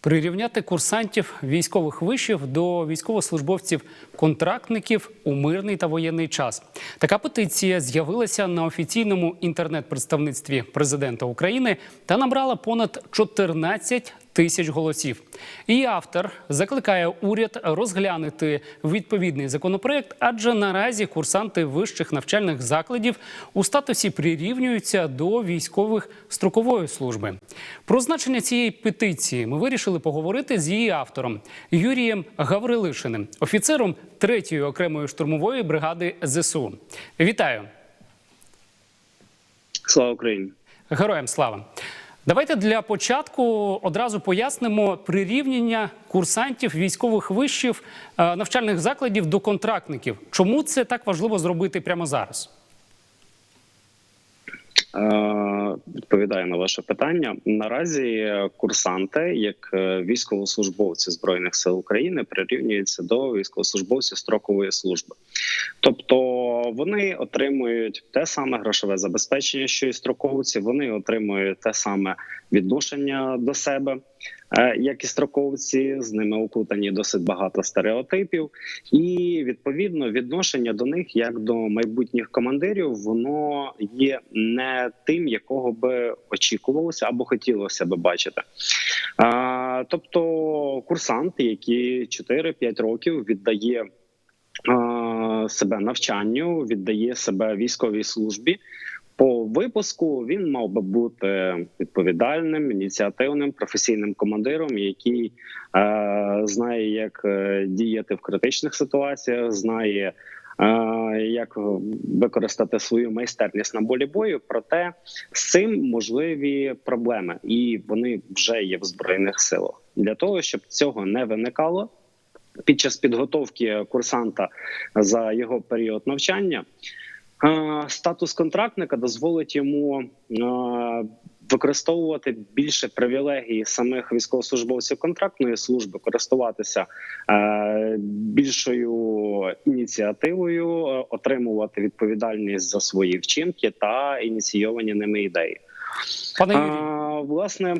Прирівняти курсантів військових вишів до військовослужбовців-контрактників у мирний та воєнний час. Така петиція з'явилася на офіційному інтернет-представництві президента України та набрала понад 14 тисяч голосів. Її автор закликає уряд розглянути відповідний законопроект, адже наразі курсанти вищих навчальних закладів у статусі прирівнюються до військових строкової служби. Про значення цієї петиції ми вирішили поговорити з її автором Юрієм Гаврилишиним, офіцером 3-ї окремої штурмової бригади ЗСУ. Вітаю! Слава Україні! Героям слава! Давайте для початку одразу пояснимо прирівняння курсантів військових вишів е, навчальних закладів до контрактників. Чому це так важливо зробити прямо зараз? Е, Відповідаю на ваше питання. Наразі курсанти, як е, військовослужбовці збройних сил України, прирівнюються до військовослужбовців строкової служби, тобто вони отримують те саме грошове забезпечення, що і строковці. Вони отримують те саме відношення до себе. Е, Як і строковці, з ними окутані досить багато стереотипів, і відповідно відношення до них як до майбутніх командирів, воно є не тим, якого би очікувалося або хотілося би бачити. А, Тобто, курсант, який 4-5 років віддає а, себе навчанню, віддає себе військовій службі. По випуску він мав би бути відповідальним, ініціативним, професійним командиром, який е, знає, як е, діяти в критичних ситуаціях, знає, е, як використати свою майстерність на болі бою. Проте з цим можливі проблеми, і вони вже є в збройних силах. Для того щоб цього не виникало під час підготовки курсанта за його період навчання. Статус контрактника дозволить йому використовувати більше привілегій самих військовослужбовців контрактної служби, користуватися більшою ініціативою, отримувати відповідальність за свої вчинки та ініційовані ними ідеї. Пане Юрію, А, власне,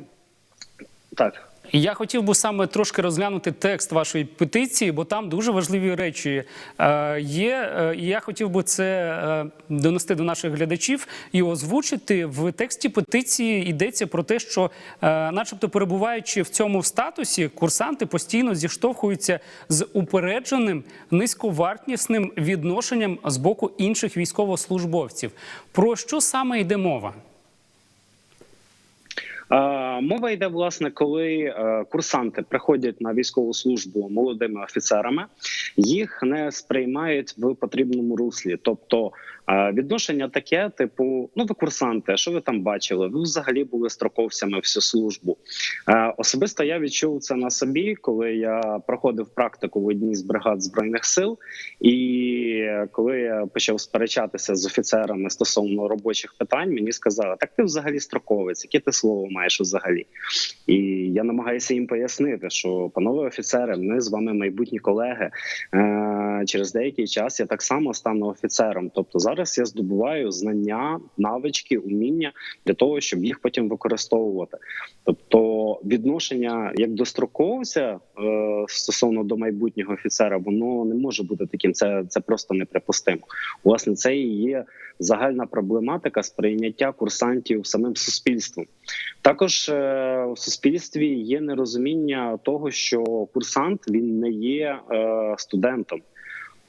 так. Я хотів би саме трошки розглянути текст вашої петиції, бо там дуже важливі речі е, є. Е, і я хотів би це е, донести до наших глядачів і озвучити. В тексті петиції йдеться про те, що, начебто, перебуваючи в цьому статусі, курсанти постійно зіштовхуються з упередженим низьковартісним відношенням з боку інших військовослужбовців. Про що саме йде мова? Мова йде власне, коли е, курсанти приходять на військову службу молодими офіцерами, їх не сприймають в потрібному руслі. Тобто е, відношення таке, типу: ну ви курсанти, що ви там бачили? Ви взагалі були строковцями всю службу. Е, Особисто я відчув це на собі, коли я проходив практику в одній з бригад збройних сил, і коли я почав сперечатися з офіцерами стосовно робочих питань, мені сказали: так ти взагалі строковець, яке ти слово маєш взагалі? І я намагаюся їм пояснити, що панове офіцери, ми з вами майбутні колеги. Е, Через деякий час я так само стану офіцером. Тобто зараз я здобуваю знання, навички, уміння для того, щоб їх потім використовувати. Тобто, відношення як до строковця е, стосовно до майбутнього офіцера, воно не може бути таким. Це це просто неприпустимо. Власне, це і є загальна проблематика сприйняття курсантів самим суспільством. Також е, в суспільстві є нерозуміння того, що курсант він не є е, студентом.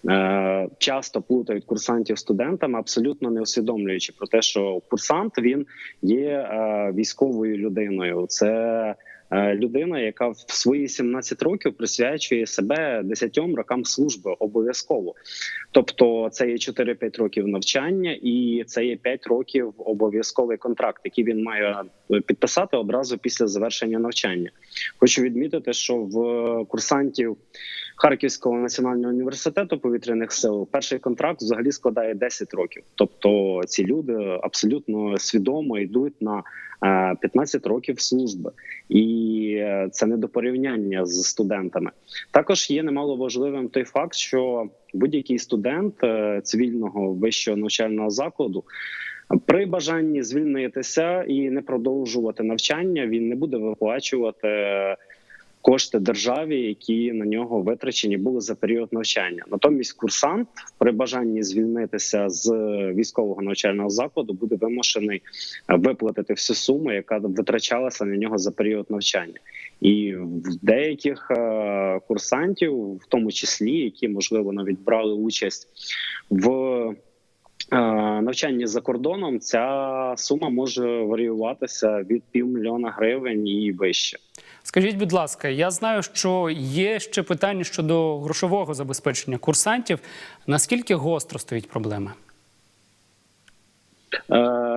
Е, Часто плутають курсантів студентами, абсолютно не усвідомлюючи про те, що курсант він є е, військовою людиною. Це е, людина, яка в свої 17 років присвячує себе 10 рокам служби обов'язково. Тобто, це є 4-5 років навчання, і це є 5 років обов'язковий контракт, який він має підписати одразу після завершення навчання. Хочу відмітити, що в курсантів. Харківського національного університету повітряних сил перший контракт взагалі складає 10 років. Тобто ці люди абсолютно свідомо йдуть на 15 років служби, і це не до порівняння з студентами. Також є немало важливим той факт, що будь-який студент е, цивільного вищого навчального закладу. При бажанні звільнитися і не продовжувати навчання, він не буде виплачувати кошти державі, які на нього витрачені були за період навчання. Натомість курсант при бажанні звільнитися з військового навчального закладу буде вимушений е, виплатити всю суму, яка витрачалася на нього за період навчання. І в деяких е, курсантів, в тому числі, які можливо навіть брали участь в е, навчанні за кордоном, ця сума може варіюватися від півмільйона гривень і вище. Скажіть, будь ласка, я знаю, що є ще питання щодо грошового забезпечення курсантів. Наскільки гостро стоїть проблема? Е,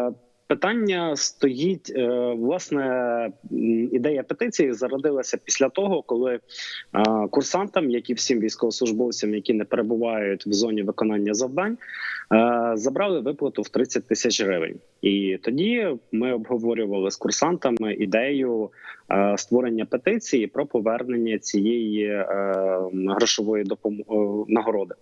Питання стоїть е, власне ідея петиції зародилася після того, коли е, курсантам, як і всім військовослужбовцям, які не перебувають в зоні виконання завдань, е, забрали виплату в 30 тисяч гривень. І тоді ми обговорювали з курсантами ідею створення петиції про повернення цієї грошової допомоги нагороди.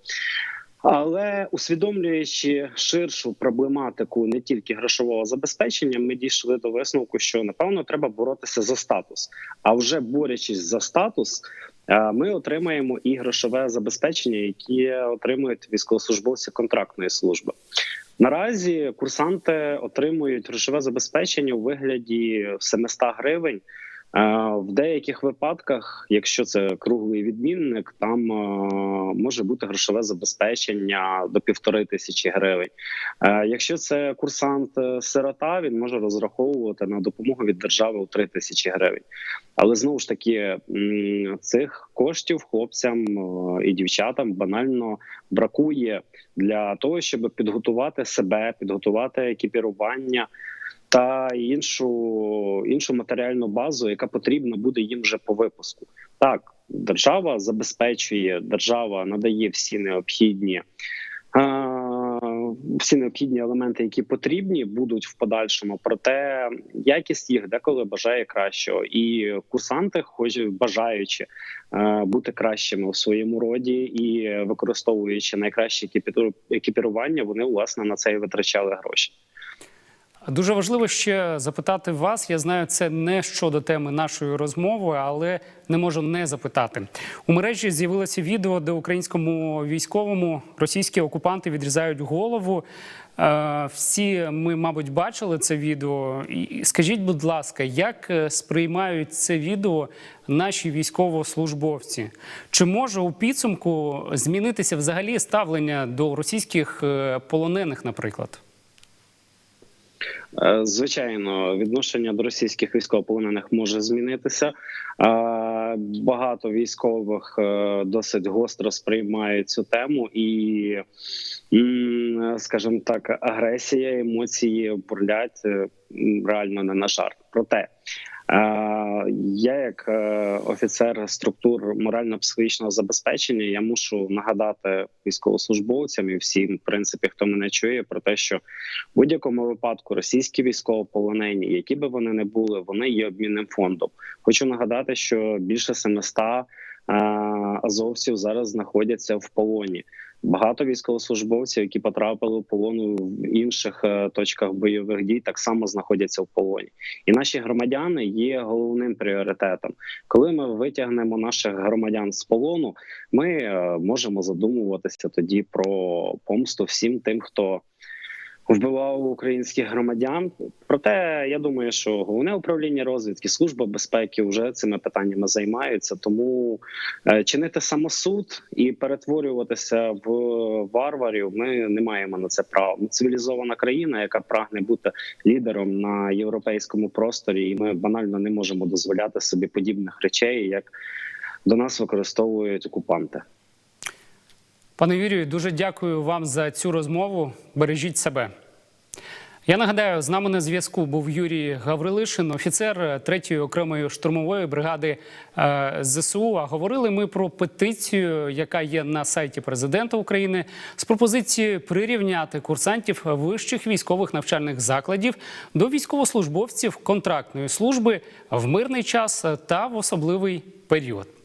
Але усвідомлюючи ширшу проблематику не тільки грошового забезпечення, ми дійшли до висновку, що напевно треба боротися за статус. А вже борючись за статус, е, ми отримаємо і грошове забезпечення, які отримують військовослужбовці контрактної служби. Наразі курсанти отримують грошове забезпечення у вигляді 700 гривень. Е, В деяких випадках, якщо це круглий відмінник, там е, може бути грошове забезпечення до півтори тисячі гривень. Е, Якщо це курсант е, сирота, він може розраховувати на допомогу від держави у 3 тисячі гривень. Але знову ж таки цих коштів хлопцям і дівчатам банально бракує для того, щоб підготувати себе, підготувати екіпірування та іншу іншу матеріальну базу, яка потрібна буде їм вже по випуску. Так, держава забезпечує, держава надає всі необхідні. Всі необхідні елементи, які потрібні, будуть в подальшому. Проте якість їх деколи бажає кращого, і курсанти, хоч бажаючи бути кращими у своєму роді і використовуючи найкраще екіпіру- екіпірування, вони власне на це і витрачали гроші. Дуже важливо ще запитати вас. Я знаю, це не щодо теми нашої розмови, але не можу не запитати. У мережі з'явилося відео, де українському військовому російські окупанти відрізають голову. Е, Всі ми, мабуть, бачили це відео. Скажіть, будь ласка, як е, сприймають це відео наші військовослужбовці? Чи може у підсумку змінитися взагалі ставлення до російських е, полонених, наприклад? Е, Звичайно, відношення до російських військовополонених може змінитися. Е, Багато військових е, досить гостро сприймають цю тему, і, скажімо так, агресія, емоції бурлять реально не на жарт. Проте я, як е, офіцер структур морально-психологічного забезпечення, я мушу нагадати військовослужбовцям і всім, в принципі, хто мене чує, про те, що в будь-якому випадку російські військовополонені, які би вони не були, вони є обмінним фондом. Хочу нагадати, що більше 700 е, азовців зараз знаходяться в полоні. Багато військовослужбовців, які потрапили в полон в інших е, точках бойових дій, так само знаходяться в полоні. І наші громадяни є головним пріоритетом. Коли ми витягнемо наших громадян з полону, ми е, можемо задумуватися тоді про помсту всім тим, хто вбивав українських громадян. Проте я думаю, що головне управління розвідки, служба безпеки вже цими питаннями займаються. Тому е, чинити самосуд і перетворюватися в варварів. Ми не маємо на це права. Ми цивілізована країна, яка прагне бути лідером на європейському просторі, і ми банально не можемо дозволяти собі подібних речей, як до нас використовують окупанти. Пане Юрію, дуже дякую вам за цю розмову. Бережіть себе. Я нагадаю, з нами на зв'язку був Юрій Гаврилишин, офіцер 3-ї окремої штурмової бригади е, ЗСУ. А говорили ми про петицію, яка є на сайті президента України, з пропозицією прирівняти курсантів вищих військових навчальних закладів до військовослужбовців контрактної служби в мирний час та в особливий період.